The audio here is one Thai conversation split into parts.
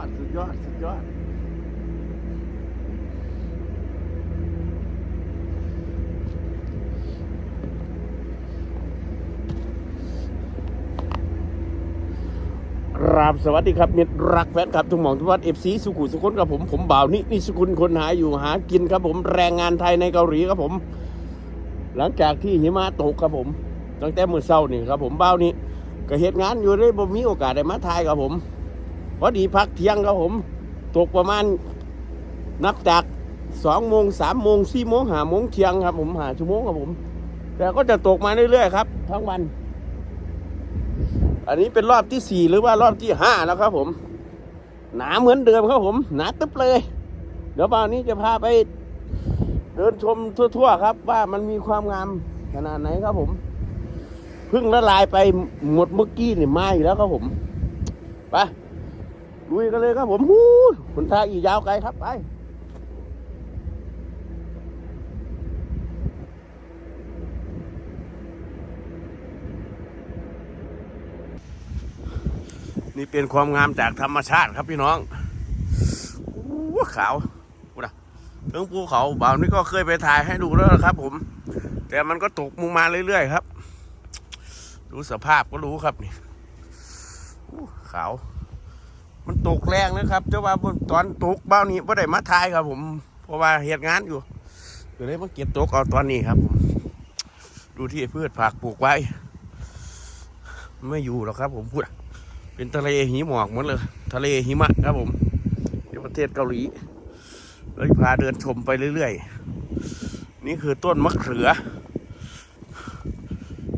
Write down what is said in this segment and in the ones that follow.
อด สุดยอด สุดยอด ราบสวัสดีครับมิตรรักแฟนครับทุกหมองทุกวัดเอฟซีสุขุสุขนครับผม ผมบ่าวนินิสุขุนคนหาอยู่หากินครับผม แรงงานไทยในเกาหลีครับผม หลังจากที่หิมะตกครับผม ตั้งแต่มื้อเช้านี่ครับผมบ่าวนี้ก็เหตุงานอยู่เลยบ่มีโอกาสได้มาถ่ายครับผม พอดีพักเที่ยงครับผม ตกประมาณนับจากสองโมงสามโมงสี่โมงหาโมงเที่ยงครับ ผมหาชั่วโมงครับผม แต่ก็จะตกมาเรื่อยๆครับ ทั้งวัน อันนี้เป็นรอบที่สี่หรือว่ารอบที่ห้าแล้วครับ ผม หนาเหมือนเดิมครับผม หนาตึ๊บเลย เดี๋ยวบ่าวนี้จะพาไป เดินชมทั่วๆครับ ว่ามันมีความงามขนาดไหนครับผมเพิ่งละลายไปหมดเมื่อกี้นี่มาอีกแล้วครับผมไป ลุยกันเลยครับผมฮู้หนทางอีกยาวไกลครับไปนี่เป็นความงามจากธรรมชาติครับพี่น้องอู้ขาวนะถึงภูเขาบ่าวนี่ก็เคยไปถ่ายให้ดูแล้วนะครับ ผม แต่มันก็ตกมุงมาเรื่อยๆครับ ดูสภาพก็รู้ครับนี่ขาว มันตกแรงนะครับเจ้าว่าตอนตกเบ้านี้ไ่ได้มาถ่ายครับ ผม เพราะว่าเหตุงานอยู่ก็เลยมาเก็บตกเอาตอนนี้ครับผมดูที่พืชผักปลูกไว้ ไม่อยู่หรอกครับ ผมพูดเป็นทะเลหิมอกหมดเลย ทะเลหิมะครับผมที่ประเทศเกาหลีเลยพาเดินชมไปเรื่อยๆ นี่คือต้นมะเขือ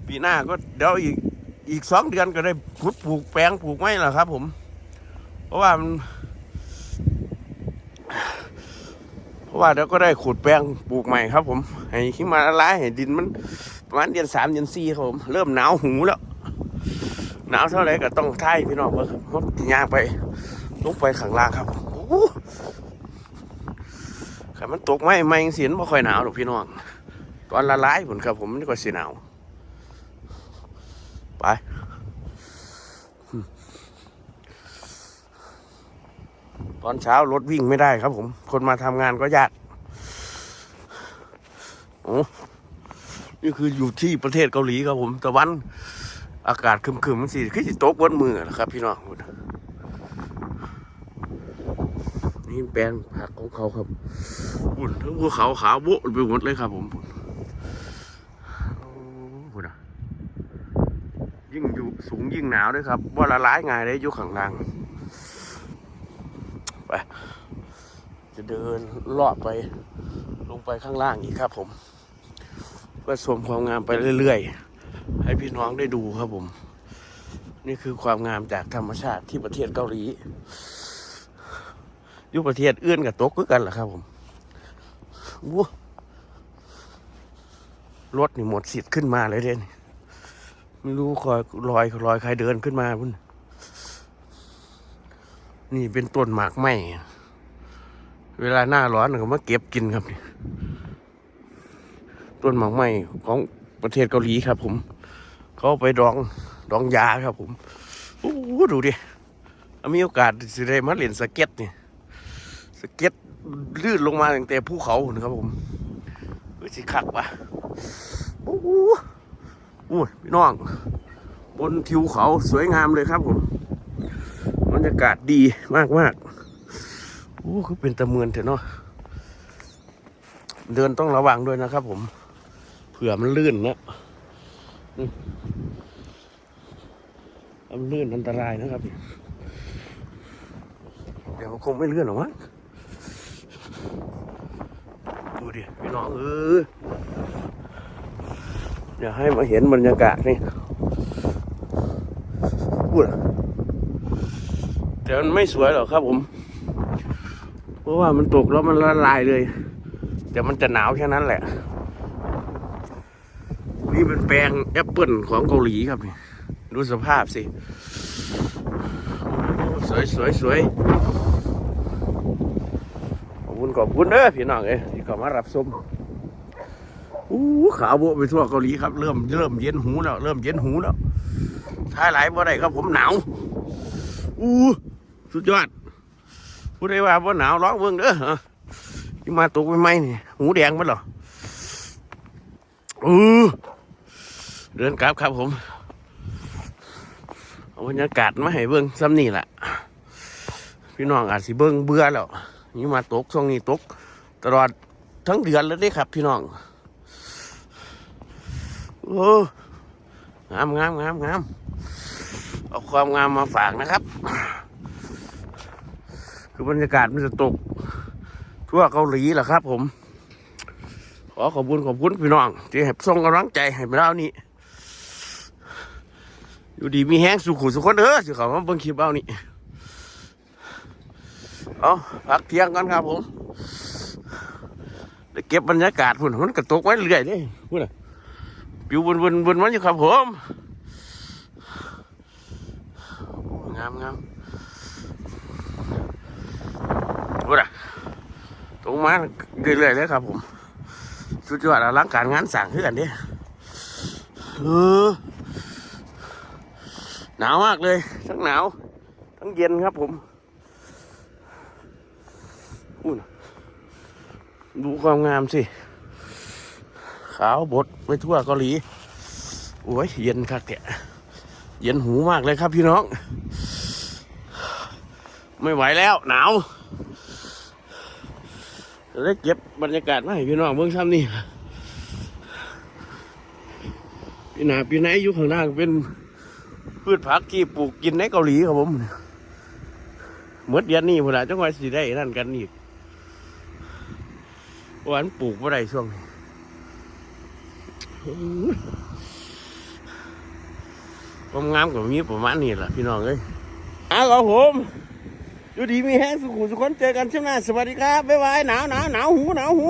ปีหน้าก็เดี๋ยวอีกอีกสองเดือนก็ได้พุดปลูกแปลงปลูกไม้แล้วครับ ผม เพราะว่ามันเพราะว่าเดี๋ยวก็ได้ขุดแปลงปลูกใหม่ครับ ผมให้ขี้มาละลายให้ดินมันประมาณเดือนสามเดือนสี่ครับผมเริ่มหนาวหูแล้วหนาวเท่าไรก็ต้องไทยพี่น้องเพื่อนย่างไปลงไปข้างล่างครับโอ้โหขันมันตกไม่ไม่เสียนไม่ค่อยหนาวหรอกพี่น้องตอนละลายผลครับผมนี่ก็สีหนาว ไป ตอนเช้ารถวิ่งไม่ได้ครับผม คนมาทำงานก็ยากโอ้นี่คืออยู่ที่ประเทศเกาหลีครับผมตะวัน อากาศคึมๆมันสิคือสิตกบนมือนะครับ พี่น้องนี่แปลงผักของเขาครับอุ่นทั้งภูเขาขาวโบ๊ะไปหมดเลยครับผมโอ้โหนะยิ่งอยู่สูงยิ่งหนาวด้วยครับว่าละลายง่ายเลยอยู่ข้างล่าง ไป จะเดินลอดไปลงไปข้างล่างอีกครับผม เพื่อชมความงามไปเรื่อยๆ ให้พี่น้องได้ดูครับผม นี่คือความงามจากธรรมชาติที่ประเทศเกาหลีอยู่ประเทศเอื่นกับตกคือกันเหรอครับผมว้รถนี่หมดสิทธิ์ขึ้นมาเลยเด่นไม่รู้คอยลอยลอยใครเดินขึ้นมาพุ่น นี่เป็นต้นหมากไหมเวลาหน้าร้อนก็มาเก็บกินครับนี่ต้นหมากไหมของประเทศเกาหลีครับ ผม เขาไปดองดองยาครับ ผมโอ้โหดูดิถ้ามีโอกาสสิได้มาเล่นสเก็ตนี่สเก็ตลื่นลงมาตั้งแต่ภูเขานะครับ ผมเฮ้ยสิคักปะโอ้โหโอ้ยพี่น้อง บนทิวเขาสวยงามเลยครับผม บรรยากาศดีมากมากโอ้คือเป็นตะเมือนเถอะเนาะเดินต้องระวังด้วยนะครับผม เผื่อมันลื่นนะมันลื่นอันตรายนะครับ เดี๋ยวมันคงไม่เลื่อนหรอกมั้งดูดิพี่น้องเอออยาให้มาเห็นบรรยากาศนี่พูด แต่มันไม่สวยหรอกครับผม เพราะว่ามันตกแล้วมันละลายเลย แต่มันจะหนาวแค่นั้นแหละ นี่เป็นแปลงแอปเปิลของเกาหลีครับนี่ดูสภาพสิ สวยสวยสวยขอบคุณขอบคุณเด้อพี่น้องเอ้ที่เข้ามารับชมอู้ขาวโบไปทั่วเกาหลีครับเริ่มเริ่มเย็นหูแล้ว เริ่มเย็นหูแล้วท้ายหลายบ่ได้ครับผมหนาวอู้ สุดยอดผู้ใดว่าบ่หนาวร้องเบิ่งเด้อที่มาตกใหมนี่หูแดงมันเหรอเออเดินกลับครับผมบรรยากาศมาให้เบิ่งซ้ำนี่แหละพี่น้องอาจสิเบิ่งเบื่อแล้วนี่มาตกช่วงนี้ตก ตลอดทั้งเดือนเลยเด้ครับ พี่น้องโอ้งามงามงามงามเอาความงามมาฝากนะครับ คือบรรยากาศมันจะตก ทั่วเกาหลีแหละครับผม ขอขอบคุณขอบคุณพี่น้อง ที่ให้ส่งกำลังใจให้เรานี่อยู่ดีมีแห้งสุขุสุขคนเด้อสิเขามาเบิ่งคลิปเอานี่เอาพักเที่ยงกันครับผมได้เก็บบรรยากาศพุ่นมันกระตกไว้เรื่อยเลยพุ่นน่ะปิวบนบนบนมันอยู่ครับผมงามงามพุ่นน่ะตร งมาเรื่อยๆเลยครับผมสุดยอดอลังการงานสั่งขึ้นกันด้เออหนาวมากเลยทั้งหนาวทั้งเย็นครับผมอู้ดูความงามสิ ขาวบดไปทั่วเกาหลี โอ้ยเย็นครับแกเย็นหูมากเลยครับพี่น้อง ไม่ไหวแล้วหนาว ได้เก็บบรรยากาศมาให้พี่น้องเบื้องซ้ำนี่พี่นาพี่ไหนอยู่ข้างหน้าเป็นพืชผักที่ปลูกกินในเกาหลีครับผมเมื่อเดือนนี้พอละจังหวัดสิได้นั่นกันอีกวันปลูกเมื่อไรช่วงนี้ความงามกับมีประมาณนี้แหละพี่น้องเอ้ยเอาครับผม อยู่ดีมีแห้งสุขุมสุขคนเจอกันช่วงหน้าสวัสดีครับบ๊ายบายหนาวหนาวหนาวหูหนาวหู